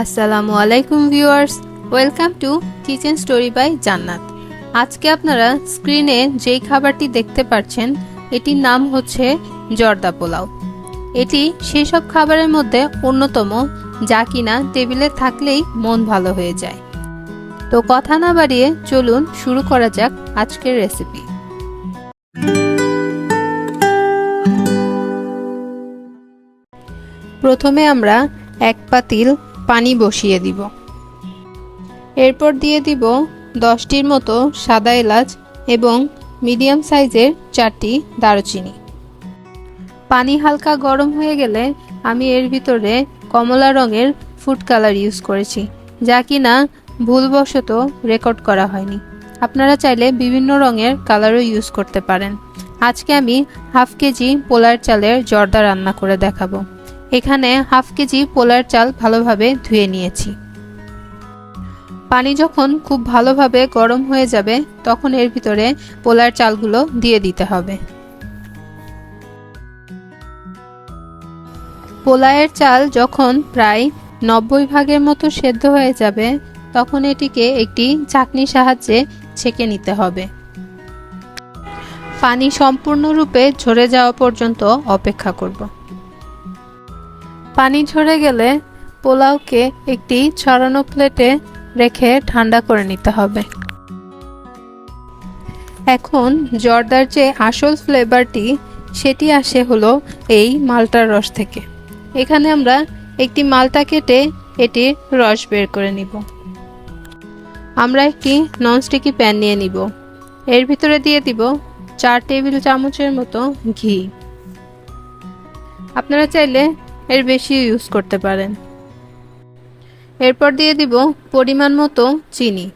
আসসালামু আলাইকুম viewers, welcome to kitchen story by Jannat. আজকে আপনারা স্ক্রিনে যেই খাবারটি দেখতে পাচ্ছেন এটির নাম হচ্ছে জর্দা পোলাও। এটি সেসব খাবারের মধ্যে অন্যতম, যা কিনা টেবিলে থাকলেই মন ভালো হয়ে যায়। তো কথা না বাড়িয়ে চলুন শুরু করা যাক আজকের রেসিপি। প্রথমে আমরা এক পাতিল পানি বসিয়ে দিব। এরপর দিয়ে দিব দশটির মতো সাদা এলাচ এবং মিডিয়াম সাইজের চারটি দারুচিনি। পানি হালকা গরম হয়ে গেলে আমি এর ভিতরে কমলা রঙের ফুড কালার ইউজ করেছি, যা কিনা ভুলবশত রেকর্ড করা হয়নি। আপনারা চাইলে বিভিন্ন রঙের কালারও ইউজ করতে পারেন। আজকে আমি হাফ কেজি পোলার চালের জর্দা রান্না করে দেখাবো। এখানে হাফ কেজি পোলার চাল ভালোভাবে ধুয়ে নিয়েছি। পানি যখন খুব ভালোভাবে গরম হয়ে যাবে, তখন এর ভিতরে পোলার চালগুলো দিয়ে দিতে হবে। পোলায়ের চাল যখন প্রায় নব্বই ভাগের মতো সেদ্ধ হয়ে যাবে, তখন এটিকে একটি চাকনির সাহায্যে ছেঁকে নিতে হবে। পানি সম্পূর্ণরূপে ঝরে যাওয়া পর্যন্ত অপেক্ষা করব। পানি ঝরে গেলে পোলাওকে একটি ছড়ানো প্লেটে রেখে ঠান্ডা করে নিতে হবে। এখন জর্দার যে আসল ফ্লেভারটি, সেটি আসে হলো এই মালটার রস থেকে। এখানে আমরা একটি মালটা কেটে এটির রস বের করে নিব। আমরা একটি ননস্টিকি প্যান নিয়ে নিব। এর ভিতরে দিয়ে দিব চার টেবিল চামচের মতো ঘি। আপনারা চাইলে এর বেশি ইউজ করতে পারেন। এরপর দিয়ে দিব পরিমাণ মতো চিনি।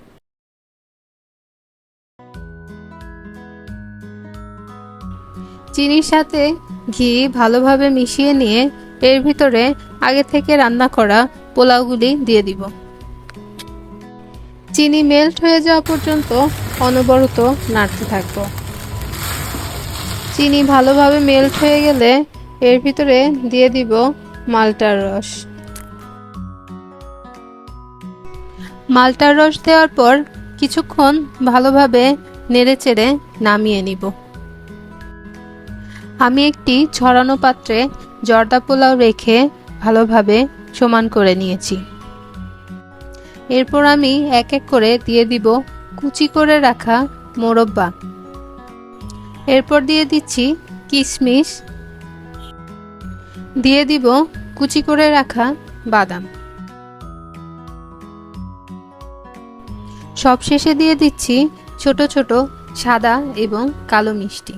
চিনির সাথে ঘি ভালোভাবে মিশিয়ে নিয়ে এর ভিতরে আগে থেকে রান্না করা পোলাওগুলি দিয়ে দিব। চিনি মেল্ট হয়ে যাওয়া পর্যন্ত অনবরত নাড়তে থাকব। চিনি ভালোভাবে মেল্ট হয়ে গেলে এর ভিতরে দিয়ে দিব মালটার রস। মালটার রস দেওয়ার পর কিছুক্ষণ ভালোভাবে নেড়েচেড়ে নামিয়ে নিব। আমি একটি ছড়ানো পাত্রে জর্দা পোলাও রেখে ভালোভাবে সমান করে নিয়েছি। এরপর আমি এক এক করে দিয়ে দিব কুচি করে রাখা মোরব্বা। এরপর দিয়ে দিচ্ছি কিশমিশ দিয়ে দিব কুচি করে রাখা বাদাম। সবশেষে দিয়ে দিচ্ছি ছোট ছোট সাদা এবং কালো মিষ্টি।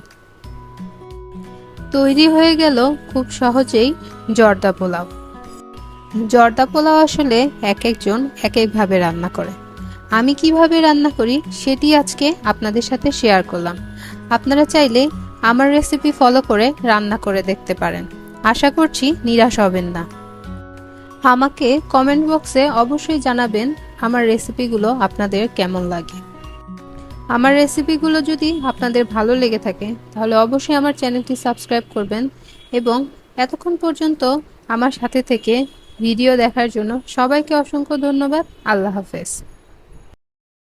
তৈরি হয়ে গেল খুব সহজেই জর্দা পোলাও। জর্দা পোলাও আসলে এক একজন এক একভাবে রান্না করে। আমি কীভাবে রান্না করি সেটি আজকে আপনাদের সাথে শেয়ার করলাম। আপনারা চাইলে আমার রেসিপি ফলো করে রান্না করে দেখতে পারেন। আশা করছি নিরাশ হবেন না। আমাকে কমেন্ট বক্সে অবশ্যই জানাবেন আমার রেসিপিগুলো আপনাদের কেমন লাগে। আমার রেসিপিগুলো যদি আপনাদের ভালো লেগে থাকে, তাহলে অবশ্যই আমার চ্যানেলটি সাবস্ক্রাইব করবেন এবং এতক্ষণ পর্যন্ত আমার সাথে থেকে ভিডিও দেখার জন্য সবাইকে অসংখ্য ধন্যবাদ। আল্লাহ হাফেজ।